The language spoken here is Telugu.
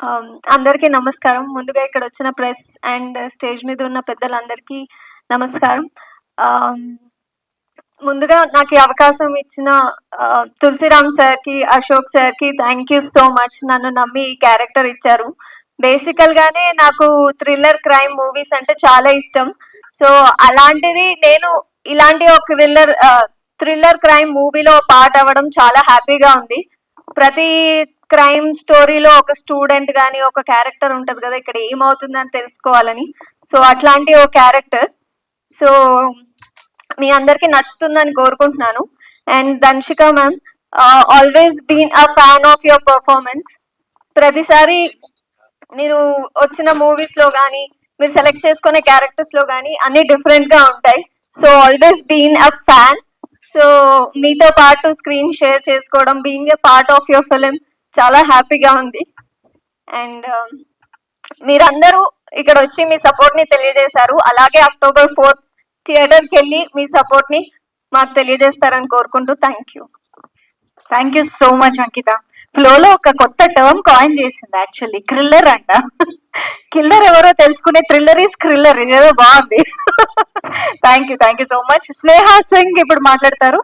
Um, అందరికీ నమస్కారం. ముందుగా ఇక్కడ వచ్చిన ప్రెస్ అండ్ స్టేజ్ మీద ఉన్న పెద్దలందరికీ నమస్కారం. Um, ముందుగా నాకు ఈ అవకాశం ఇచ్చిన uh, తులసిరామ్ సార్కి అశోక్ సార్కి థ్యాంక్ యూ సో మచ్ నన్ను నమ్మి ఈ క్యారెక్టర్ ఇచ్చారు. బేసికల్ గానే నాకు థ్రిల్లర్ క్రైమ్ మూవీస్ అంటే చాలా ఇష్టం. సో అలాంటిది నేను ఇలాంటి ఒక థ్రిల్లర్ థ్రిల్లర్ క్రైమ్ మూవీలో పార్ట్ అవ్వడం చాలా హ్యాపీగా ఉంది. ప్రతి క్రైమ్ స్టోరీలో ఒక స్టూడెంట్ గాని ఒక క్యారెక్టర్ ఉంటది కదా ఇక్కడ ఏమవుతుందని తెలుసుకోవాలని. సో అట్లాంటి ఒక క్యారెక్టర్. సో మీ అందరికి నచ్చుతుందని కోరుకుంటున్నాను. And Dhanshika ma'am always been a fan of your performance ప్రతిసారి మీరు వచ్చిన మూవీస్లో కానీ మీరు సెలెక్ట్ చేసుకునే క్యారెక్టర్స్లో కానీ అన్ని డిఫరెంట్గా ఉంటాయి. So always been a fan so మీతో పాటు స్క్రీన్ షేర్ చేసుకోవడం being a part of your film చాలా హ్యాపీగా ఉంది. అండ్ um, మీరందరూ ఇక్కడ వచ్చి మీ సపోర్ట్ని తెలియజేశారు. అలాగే అక్టోబర్ ఫోర్త్ థియేటర్కి వెళ్ళి మీ సపోర్ట్ని మాకు తెలియజేస్తారని కోరుకుంటూ thank you. Thank you so much Ankita. ఫ్లోలో ఒక కొత్త టర్మ్ కాయిన్ చేసింది యాక్చువల్లీ. క్రిల్లర్ అంట. కిల్లర్ ఎవరో తెలుసుకునే థ్రిల్లర్ ఈస్ క్రిల్లర్ ఇదేదో బాగుంది. Thank you thank you so much. Sneha Singh ఇప్పుడు మాట్లాడతారు.